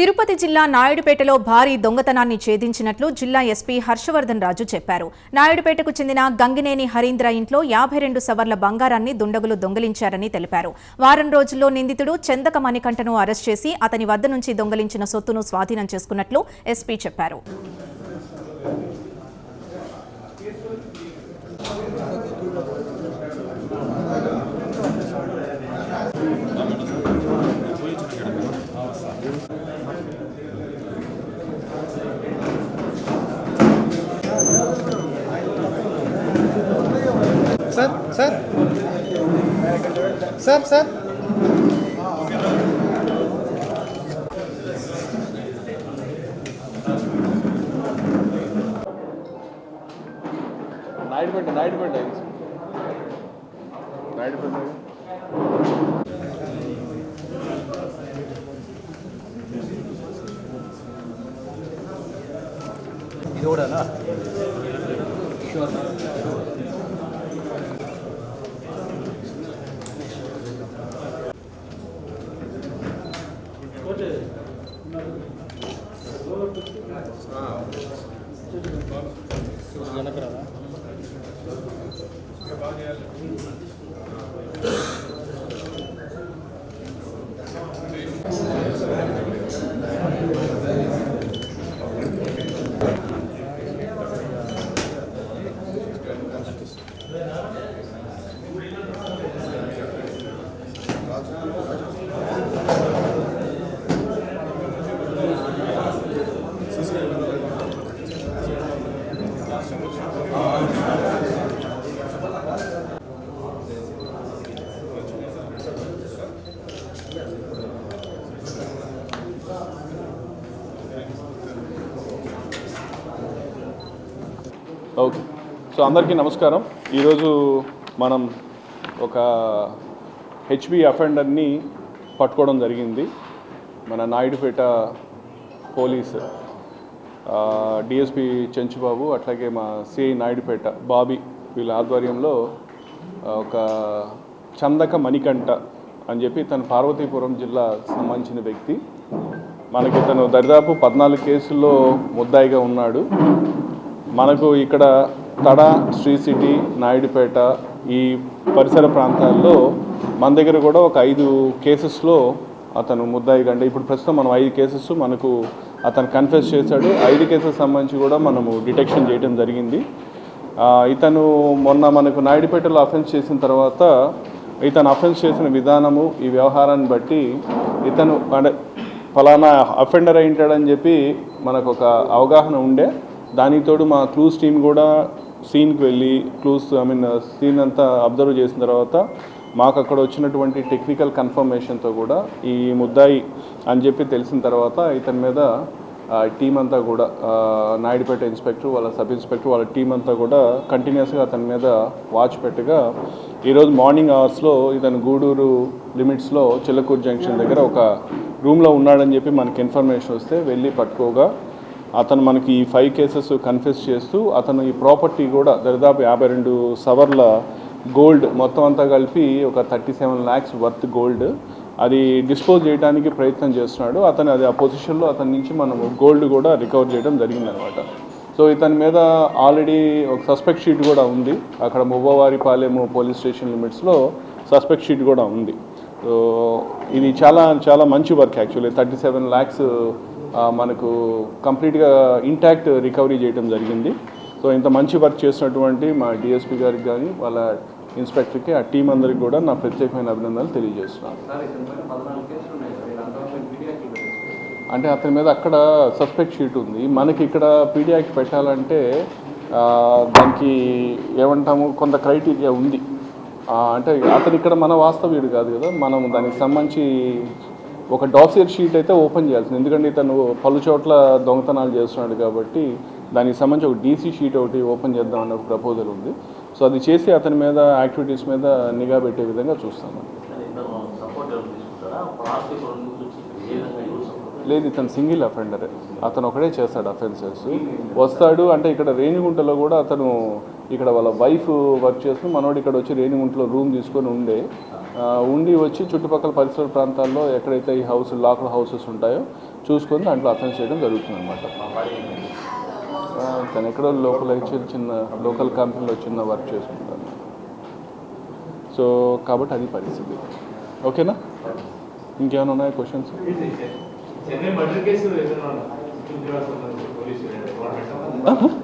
తిరుపతి జిల్లా నాయుడుపేటలో భారీ దొంగతనాన్ని ఛేదించినట్లు జిల్లా ఎస్పీ హర్షవర్ధన్ రాజు చెప్పారు. నాయుడుపేటకు చెందిన గంగినేని హరీంద్ర ఇంట్లో యాభై రెండు సవర్ల బంగారాన్ని దుండగులు దొంగిలించారని తెలిపారు. వారం రోజుల్లో నిందితుడు చందక మణికంఠను అరెస్ట్ చేసి అతని వద్ద నుంచి దొంగిలించిన సొత్తును స్వాధీనం చేసుకున్నట్లు ఎస్పీ చెప్పారు. Sir sir sir sir Naidupeta Naidupeta Naidupeta ఇది కూడానా ఓకే. సో అందరికీ నమస్కారం. ఈరోజు మనం ఒక హెచ్బి అఫెండర్ని పట్టుకోవడం జరిగింది. మన నాయుడుపేట పోలీస్ డిఎస్పి చెంచుబాబు అట్లాగే మా సిఐ నాయుడుపేట బాబీ వీళ్ళ ఆధ్వర్యంలో ఒక చందక మణికంఠ అని చెప్పి తను పార్వతీపురం జిల్లా సంబంధించిన వ్యక్తి. మనకి తను దరిదాపు పద్నాలుగు కేసుల్లో ముద్దాయిగా ఉన్నాడు. మనకు ఇక్కడ తడ శ్రీ సిటీ నాయుడుపేట ఈ పరిసర ప్రాంతాల్లో మన దగ్గర కూడా ఒక ఐదు కేసెస్లో అతను ముద్దాయి అంటే ఇప్పుడు ప్రస్తుతం మనం ఐదు కేసెస్ మనకు అతను కన్ఫెస్ చేశాడు. ఐదు కేసెస్ సంబంధించి కూడా మనము డిటెక్షన్ చేయడం జరిగింది. ఇతను మొన్న మనకు నాయుడుపేటలో అఫెన్స్ చేసిన తర్వాత ఇతను అఫెన్స్ చేసిన విధానము ఈ వ్యవహారాన్ని బట్టి ఇతను అంటే ఫలానా అఫెండర్ అయింటాడని చెప్పి మనకు ఒక అవగాహన ఉండే. దానికి తోడు మా క్లూస్ టీం కూడా సీన్కి వెళ్ళి క్లూస్ ఐ మీన్ సీన్ అంతా అబ్జర్వ్ చేసిన తర్వాత మాకు అక్కడ వచ్చినటువంటి టెక్నికల్ కన్ఫర్మేషన్తో కూడా ఈ ముద్దాయి అని చెప్పి తెలిసిన తర్వాత ఇతని మీద టీం అంతా కూడా నాయుడుపేట ఇన్స్పెక్టర్ వాళ్ళ సబ్ ఇన్స్పెక్టర్ వాళ్ళ టీం అంతా కూడా కంటిన్యూస్గా అతని మీద వాచ్ పెట్టగా ఈరోజు మార్నింగ్ అవర్స్లో ఇతను గూడూరు లిమిట్స్లో చిల్లకూరు జంక్షన్ దగ్గర ఒక రూమ్లో ఉన్నాడని చెప్పి మనకి ఇన్ఫర్మేషన్ వస్తే వెళ్ళి పట్టుకోగా అతను మనకి ఈ ఫైవ్ కేసెస్ కన్ఫెస్ చేస్తూ అతను ఈ ప్రాపర్టీ కూడా దరిదాపు యాభై రెండు సవర్ల గోల్డ్ మొత్తం అంతా కలిపి ఒక thirty seven lakhs worth gold అది డిస్పోజ్ చేయడానికి ప్రయత్నం చేస్తున్నాడు. అతను అది ఆ పొజిషన్లో అతని నుంచి మనం గోల్డ్ కూడా రికవర్ చేయడం జరిగిందనమాట. సో ఇతని మీద ఆల్రెడీ ఒక సస్పెక్ట్ షీట్ కూడా ఉంది. అక్కడ మువ్వవారిపాలెము పోలీస్ స్టేషన్ లిమిట్స్లో సస్పెక్ట్ షీట్ కూడా ఉంది. సో ఇది చాలా చాలా మంచి work actually thirty seven lakhs మనకు కంప్లీట్గా ఇంటాక్ట్ రికవరీ చేయడం జరిగింది. సో ఇంత మంచి వర్క్ చేసినటువంటి మా డిఎస్పీ గారికి కానీ వాళ్ళ ఇన్స్పెక్టర్కి ఆ టీం అందరికి కూడా నా ప్రత్యేకమైన అభినందనలు తెలియజేస్తున్నాను. అంటే అతని మీద అక్కడ సస్పెక్ట్ షీట్ ఉంది. మనకి ఇక్కడ పీడియాకి పెట్టాలంటే దానికి ఏమంటాము కొంత క్రైటీరియా ఉంది. అంటే అతను ఇక్కడ మన వాస్తవ్యుడు కాదు కదా. మనం దానికి సంబంధించి ఒక డాసియర్ షీట్ అయితే ఓపెన్ చేయాల్సింది. ఎందుకంటే ఇతను పలు చోట్ల దొంగతనాలు చేస్తున్నాడు కాబట్టి దానికి సంబంధించి ఒక డీసీ షీట్ ఒకటి ఓపెన్ చేద్దాం అనే ఒక ప్రపోజల్ ఉంది. సో అది చేసి అతని మీద యాక్టివిటీస్ మీద నిఘా పెట్టే విధంగా చూస్తాను. లేదు ఇతను సింగిల్ అఫెండర్ అతను ఒకడే చేస్తాడు అఫెన్సెస్ వస్తాడు అంటే ఇక్కడ రేణిగుంటలో కూడా అతను ఇక్కడ వాళ్ళ వైఫ్ వర్క్ చేస్తూ మనోడు ఇక్కడ వచ్చి రేణిగుంటలో రూమ్ తీసుకొని ఉండే. ఉండి వచ్చి చుట్టుపక్కల పరిసర ప్రాంతాల్లో ఎక్కడైతే ఈ హౌస్ లాక్డ్ హౌసెస్ ఉంటాయో చూసుకొని దాంట్లో అఫెన్స్ చేయడం జరుగుతుంది అనమాట తను ఎక్కడో లోకల్ చిన్న చిన్న లోకల్ కంపెనీలో చిన్న వర్క్ చేసుకుంటాను సో కాబట్టి అది పరిస్థితి. ఓకేనా? ఇంకేమైనా ఉన్నాయా క్వశ్చన్స్ చెన్నై మర్డర్ కేసు ఏదైనా ఉద్యోగాలు సంబంధించి police government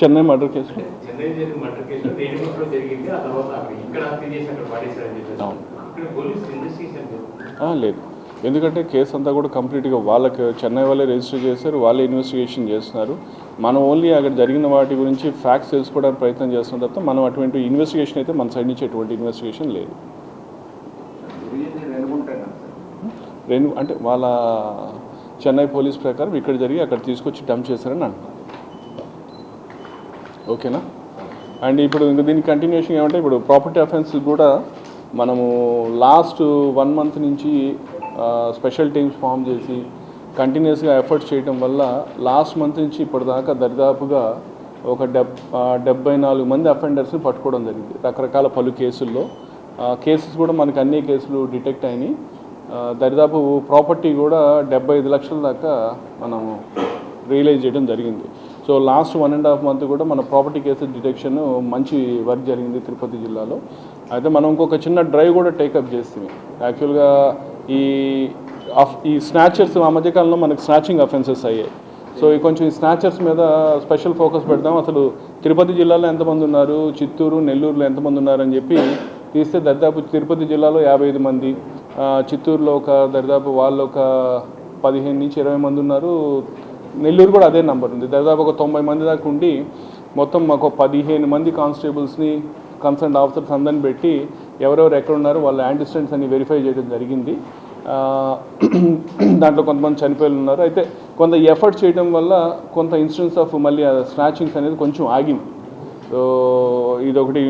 Chennai murder case. లేదు. ఎందుకంటే కేసు అంతా కూడా కంప్లీట్గా వాళ్ళకి చెన్నై వాళ్ళే రిజిస్టర్ చేశారు వాళ్ళే ఇన్వెస్టిగేషన్ చేస్తున్నారు. మనం ఓన్లీ అక్కడ జరిగిన వాటి గురించి ఫ్యాక్ట్స్ తెలుసుకోవడానికి ప్రయత్నం చేస్తున్నాం తప్ప మనం అటువంటి ఇన్వెస్టిగేషన్ అయితే మన సైడ్ నుంచి ఎటువంటి ఇన్వెస్టిగేషన్ లేదు. రెండు అంటే వాళ్ళ చెన్నై పోలీస్ ప్రకారం ఇక్కడ జరిగి అక్కడ తీసుకొచ్చి డంప్ చేశారని అంటున్నారు ఓకేనా? అండ్ ఇప్పుడు ఇంకా దీనికి కంటిన్యూషన్ ఏమంటే ఇప్పుడు ప్రాపర్టీ అఫెన్స్ కూడా మనము లాస్ట్ వన్ మంత్ నుంచి స్పెషల్ టీమ్స్ ఫామ్ చేసి కంటిన్యూస్గా ఎఫర్ట్స్ చేయడం వల్ల లాస్ట్ మంత్ నుంచి ఇప్పటిదాకా దరిదాపుగా ఒక డెబ్ డెబ్బై నాలుగు మంది అఫెండర్స్ని పట్టుకోవడం జరిగింది. రకరకాల పలు కేసుల్లో. కేసెస్ కూడా మనకు అన్ని కేసులు డిటెక్ట్ అయినాయి. దరిదాపు ప్రాపర్టీ కూడా డెబ్బై ఐదు లక్షల దాకా మనము రియలైజ్ చేయడం జరిగింది. So last one and half month కూడా మన ప్రాపర్టీ కేసెస్ డిటెక్షన్ మంచి వర్క్ జరిగింది తిరుపతి జిల్లాలో. అయితే మనం ఇంకొక చిన్న డ్రైవ్ కూడా టేకప్ చేస్తుంది యాక్చువల్గా ఈ ఈ స్నాచర్స్ ఆ మధ్యకాలంలో మనకు స్నాచింగ్ అఫెన్సెస్ అయ్యాయి. సో ఈ కొంచెం ఈ స్నాచర్స్ మీద స్పెషల్ ఫోకస్ పెడదాం. అసలు తిరుపతి జిల్లాలో ఎంతమంది ఉన్నారు? చిత్తూరు నెల్లూరులో ఎంతమంది ఉన్నారని చెప్పి తీస్తే దరిదాపు తిరుపతి జిల్లాలో యాభై ఐదు మంది. చిత్తూరులో ఒక దరిదాపు వాళ్ళు ఒక పదిహేను నుంచి ఇరవై మంది ఉన్నారు. నెల్లూరు కూడా అదే నెంబర్ ఉంది. దాదాపు ఒక తొంభై మంది దాకా ఉండి మొత్తం మాకు పదిహేను మంది కానిస్టేబుల్స్ని కన్సర్న్ ఆఫీసర్స్ అందరిని పెట్టి ఎవరెవరు ఎక్కడ ఉన్నారో వాళ్ళ యాంటిస్టెంట్స్ అని వెరిఫై చేయడం జరిగింది. దాంట్లో కొంతమంది చనిపోయి ఉన్నారు. అయితే కొంత ఎఫర్ట్ చేయడం వల్ల కొంత ఇన్సిడెన్స్ ఆఫ్ మళ్ళీ స్నాచింగ్స్ అనేది కొంచెం ఆగింది. సో ఇదొకటి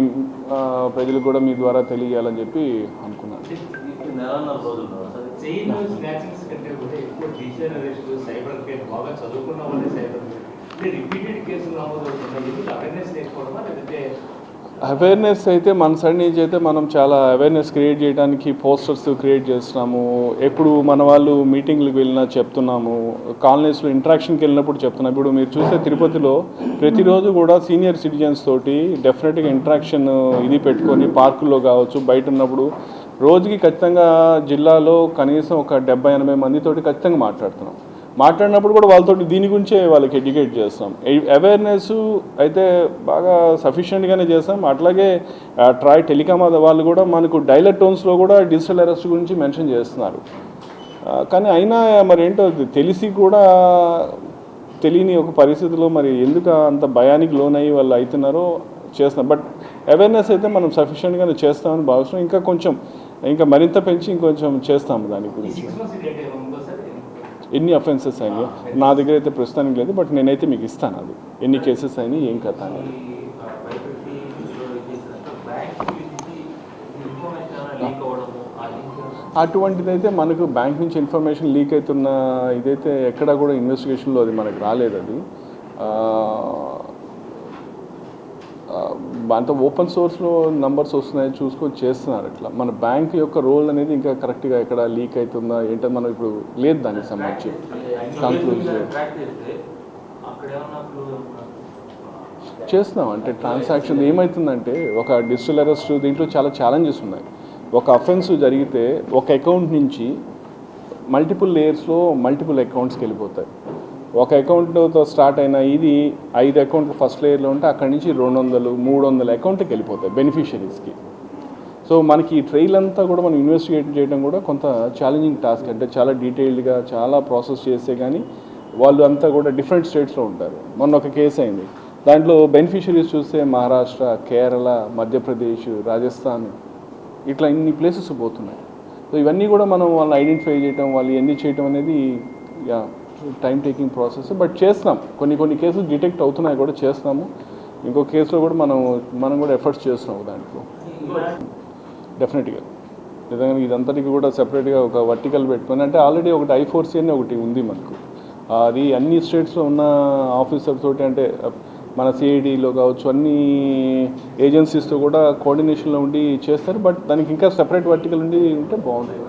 ప్రజలకు కూడా మీ ద్వారా తెలియజేయాలని చెప్పి అనుకున్నాను. చైన్ స్నాచింగ్స్ కంటే కూడా ఎక్కువ టీచర్ అరెస్ట్ సైబర్ క్రైమ్ బాగా చదువుకున్న వాళ్ళే సైబర్ క్రైమ్. రిపీటెడ్ కేసులు నమోదవుతున్నాయి ఎందుకు అవేర్నెస్ లేకపోవడమా? లేకపోతే అవేర్నెస్ అయితే మన సైడ్ నుంచి అయితే మనం చాలా అవేర్నెస్ క్రియేట్ చేయడానికి పోస్టర్స్ క్రియేట్ చేస్తున్నాము. ఎప్పుడు మన వాళ్ళు మీటింగ్లకు వెళ్ళినా చెప్తున్నాము. కాలనీస్లో ఇంట్రాక్షన్కి వెళ్ళినప్పుడు చెప్తున్నాం ఇప్పుడు మీరు చూస్తే తిరుపతిలో ప్రతిరోజు కూడా సీనియర్ సిటిజన్స్ తోటి డెఫినెట్గా ఇంట్రాక్షన్ ఇది పెట్టుకొని పార్కుల్లో కావచ్చు బయట ఉన్నప్పుడు రోజుకి ఖచ్చితంగా జిల్లాలో కనీసం ఒక డెబ్బై ఎనభై మందితోటి ఖచ్చితంగా మాట్లాడుతున్నాం. మాట్లాడినప్పుడు కూడా వాళ్ళతోటి దీని గురించే వాళ్ళకి ఎడ్యుకేట్ చేస్తాం. అవేర్నెస్ అయితే బాగా సఫిషియెంట్గానే చేస్తాం. అట్లాగే ట్రాయ్ టెలికామ్ వాళ్ళు కూడా మనకు డైలర్ టోన్స్లో కూడా డిజిటల్ అరెస్ట్ గురించి మెన్షన్ చేస్తున్నారు. కానీ అయినా మరి ఏంటో తెలిసి కూడా తెలియని ఒక పరిస్థితిలో మరి ఎందుకు అంత భయానికి లోనయ్యి వాళ్ళు అవుతున్నారో చేస్తున్నాం. బట్ అవేర్నెస్ అయితే మనం సఫిషియెంట్గానే చేస్తామని భావిస్తున్నాం. ఇంకా కొంచెం ఇంకా మరింత పెంచి ఇంకొంచెం చేస్తాము దాని గురించి. ఎన్ని అఫెన్సెస్ అయినాయి? నా దగ్గర అయితే ప్రస్తుతానికి లేదు బట్ నేనైతే మీకు ఇస్తాను అది. ఎన్ని కేసెస్ అయినాయి ఏం కథ అనేది. అటువంటిదైతే మనకు బ్యాంక్ నుంచి ఇన్ఫర్మేషన్ లీక్ అవుతున్న ఇదైతే ఎక్కడా కూడా ఇన్వెస్టిగేషన్లో అది మనకు రాలేదు అది. అంత ఓపెన్ సోర్స్లో నంబర్స్ వస్తున్నాయి చూసుకొని చేస్తున్నారు ఇట్లా. మన బ్యాంక్ యొక్క రోల్ అనేది ఇంకా కరెక్ట్గా ఎక్కడ లీక్ అవుతుందా ఏంటో మనం ఇప్పుడు లేదు దానికి సంబంధించి కంక్లూజన్ చేస్తున్నాం. అంటే ట్రాన్సాక్షన్ ఏమవుతుందంటే ఒక డిజిటల్ అరెస్ట్ దీంట్లో చాలా ఛాలెంజెస్ ఉన్నాయి. ఒక అఫెన్స్ జరిగితే ఒక అకౌంట్ నుంచి మల్టిపుల్ లేయర్స్లో మల్టిపుల్ అకౌంట్స్కి వెళ్ళిపోతాయి. ఒక అకౌంట్తో స్టార్ట్ అయిన ఇది ఐదు అకౌంట్లు ఫస్ట్ లేయర్లో ఉంటే అక్కడి నుంచి రెండు వందలు మూడు వందల అకౌంట్కి వెళ్ళిపోతాయి బెనిఫిషరీస్కి. సో మనకి ఈ ట్రైల్ అంతా కూడా మనం ఇన్వెస్టిగేట్ చేయడం కూడా కొంత ఛాలెంజింగ్ టాస్క్ అంటే చాలా డీటెయిల్డ్గా చాలా ప్రాసెస్ చేస్తే కానీ వాళ్ళు అంతా కూడా డిఫరెంట్ స్టేట్స్లో ఉంటారు. మొన్న ఒక కేసు అయింది. దాంట్లో బెనిఫిషరీస్ చూస్తే మహారాష్ట్ర కేరళ మధ్యప్రదేశ్ రాజస్థాన్ ఇట్లా ఇన్ని ప్లేసెస్ పోతున్నాయి. సో ఇవన్నీ కూడా మనం వాళ్ళని ఐడెంటిఫై చేయటం వాళ్ళు ఎన్ని చేయటం అనేది yeah time taking process but చేస్తున్నాం. కొన్ని కొన్ని కేసులు డిటెక్ట్ అవుతున్నాయి కూడా చేస్తున్నాము. ఇంకో కేసులో కూడా మనం మనం కూడా ఎఫర్ట్స్ చేస్తున్నాం దాంట్లో. డెఫినెట్గా నిజంగా ఇదంతటికి కూడా సెపరేట్గా ఒక వర్టికల్ పెట్టుకొని అంటే ఆల్రెడీ ఒకటి ఐఫోర్సీ అని ఒకటి ఉంది మనకు. అది అన్ని స్టేట్స్లో ఉన్న ఆఫీసర్ తోటి అంటే మన సిఐడిలో కావచ్చు అన్ని ఏజెన్సీస్తో కూడా కోఆర్డినేషన్లో ఉండి చేస్తారు బట్ దానికి ఇంకా సెపరేట్ వర్టికల్ ఉండి ఉంటే బాగుంటుంది.